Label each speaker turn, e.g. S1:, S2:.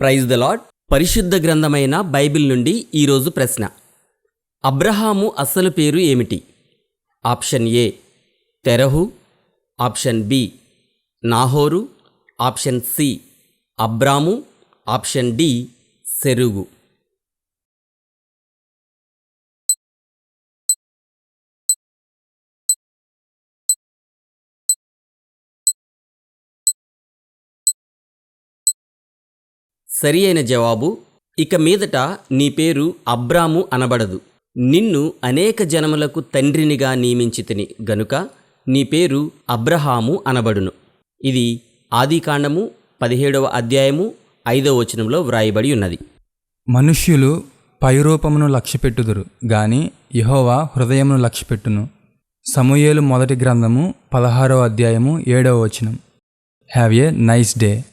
S1: Praise the lord పరిశుద్ధ గ్రంథమైన Bible నుండి ఈరోజు ప్రశ్న. అబ్రహాము అసలు పేరు ఏమిటి? Option A Terah. Option B Nahor. Option C Abram. Option D Serug. సరి అయిన జవాబు ఇక మీదట నీ పేరు అబ్రాము అనబడదు. నిన్ను అనేక జనములకు తండ్రినిగా నియమించితిని గనుక నీ పేరు అబ్రహాము అనబడును. ఇది ఆదికాండము పదిహేడవ అధ్యాయము ఐదవ వచనంలో వ్రాయబడి ఉన్నది.
S2: మనుష్యులు పైరూపమును లక్ష్యపెట్టుదురు గాని యహోవా హృదయమును లక్ష్యపెట్టును. సమూయేలు మొదటి గ్రంథము పదహారవ అధ్యాయము ఏడవ వచనం. Have a nice day